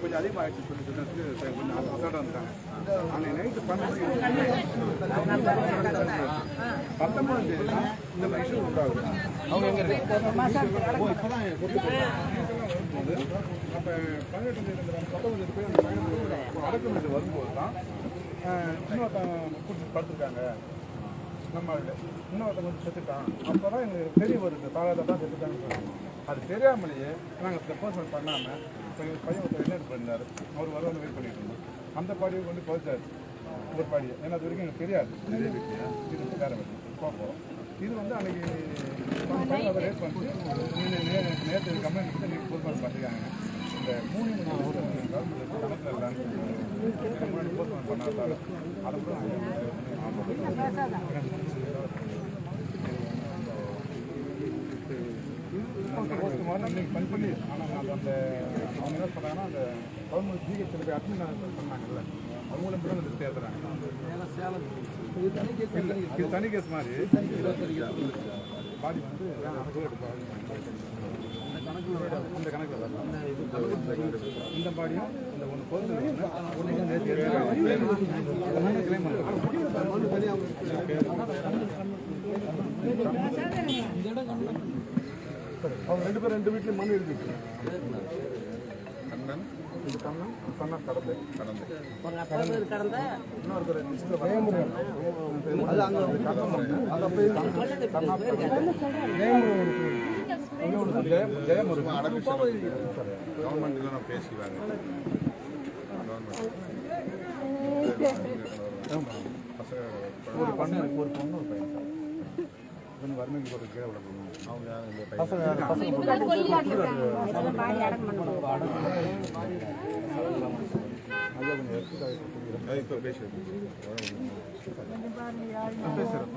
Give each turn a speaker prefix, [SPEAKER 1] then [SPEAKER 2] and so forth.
[SPEAKER 1] கொஞ்சம் அதிகமாகிடுச்சு சொல்லி சொன்னதுக்கு கொஞ்சம் அச- அசால்ட்டா வந்துட்டாங்க. அன்னைக்கு நைட்டு பன்னெண்டு பத்தொன்பதாம் தேதி தான் இந்த மாதிரி இஷ்யூ உண்டாகுது. அவங்க எங்க இருக்கு ஓ இப்பதான் வரும்போது அப்போ பதினெட்டு தேதி பத்தொன்பது தேதி போய் அந்த அடக்கம் வரும்போது தான் இன்னொருத்தன் கூட்டிட்டு படுத்துருக்காங்க. நம்ம இன்னொருத்தன் வந்து செத்துட்டான். அப்போ தான் எங்களுக்கு தெரிய வருது. தாளாத தான் செத்துட்டான்னு சொல்லுவாங்க அது தெரியாமலேயே நாங்கள் ப்ரப்போசல் பண்ணாமல் இப்போ எங்கள் பையன் ஒருத்தர் என்ன பண்ணிருந்தார் அவர் வர வந்து வெயிட் பண்ணிட்டு இருந்தோம் அந்த பாடியை கொண்டு போச்சாரு ஒரு பாடியை. ஏன்னா அது வரைக்கும் எனக்கு தெரியாது. இது வேறு பார்ப்போம். இது வந்து அன்னைக்கு அதை ரேட் பண்ணி நேற்று கம்ப்ளைண்ட் கொடுத்து நீங்கள் போஸ்ட்மார்ட் பண்ணிருக்காங்க. இந்த மூணு மணி நேரம் கவர்மெண்ட் கணக்கில் இல்லைன்னு போஸ்ட்மார்ட் பண்ணாதால அதை கூட போஸ்ட் மார்ட்டம் இன்னைக்கு பண்ணி பண்ணி ஆனால் அது அந்த அவங்க என்ன சொல்கிறாங்கன்னா அந்த கவர்மெண்ட் ஜிஹெச்சில் போய் அட்மிட் பண்ணாங்கல்ல அவங்களும் கூட அந்த தேர்த்துறாங்க இல்லை இது தனி கேஸ் மாதிரி. பாடி வந்து கணக்கு இந்த கணக்கில் வரலாம் இந்த பாடியும் இந்த ஒன்று பொருள் ஒன்று நேற்று கிளைம் அவங்க ரெண்டு பேரும் ரெண்டு வீட்லையும் மனு எழுதி கண்ணன் கண்ணன் கண்ணன் கடந்து கடந்து இன்னொருத்தர் ஜெயமுருகன் அது அங்கே அது அப்போ ஜெயம் ஜெயமுருகன்
[SPEAKER 2] கவர்மெண்ட்ல நான் பேசிக்குவாங்க
[SPEAKER 1] ஒரு பொண்ணு ஒரு பொண்ணு ஒரு பையன் கொஞ்சம் வறுமைக்கு ஒரு கீழே விட போகணும்
[SPEAKER 2] அவங்க இந்த
[SPEAKER 1] பசங்க பசங்க
[SPEAKER 3] பாடி அடக்கம் பண்ணுவோம்
[SPEAKER 1] நல்லா கொஞ்சம் எடுத்து
[SPEAKER 2] இப்போ பேசுறது
[SPEAKER 1] பேசுகிறேன்